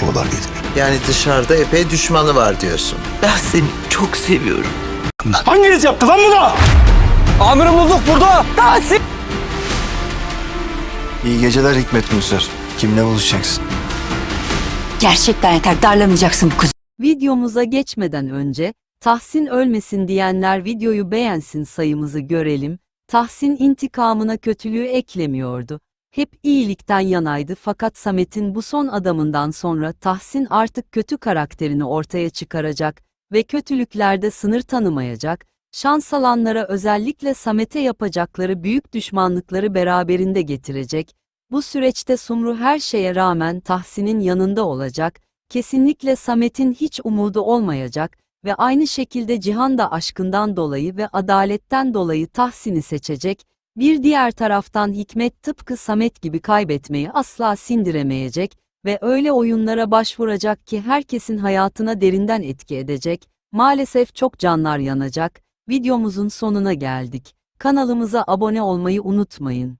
konuşmalar gelir. Yani dışarıda epey düşmanı var diyorsun. Ben seni çok seviyorum. Hanginiz yaptı lan bunu? Amirim bulduk burada. Tahsin! İyi geceler Hikmet Müser. Kimle buluşacaksın? Gerçekten yeter darlamayacaksın bu kızı. Videomuza geçmeden önce, Tahsin ölmesin diyenler videoyu beğensin sayımızı görelim. Tahsin intikamına kötülüğü eklemiyordu. Hep iyilikten yanaydı fakat Samet'in bu son adamından sonra Tahsin artık kötü karakterini ortaya çıkaracak ve kötülüklerde sınır tanımayacak, şans alanlara özellikle Samet'e yapacakları büyük düşmanlıkları beraberinde getirecek. Bu süreçte Sumru her şeye rağmen Tahsin'in yanında olacak, kesinlikle Samet'in hiç umudu olmayacak ve aynı şekilde Cihan da aşkından dolayı ve adaletten dolayı Tahsin'i seçecek, bir diğer taraftan Hikmet tıpkı Samet gibi kaybetmeyi asla sindiremeyecek ve öyle oyunlara başvuracak ki herkesin hayatına derinden etki edecek, maalesef çok canlar yanacak, videomuzun sonuna geldik. Kanalımıza abone olmayı unutmayın.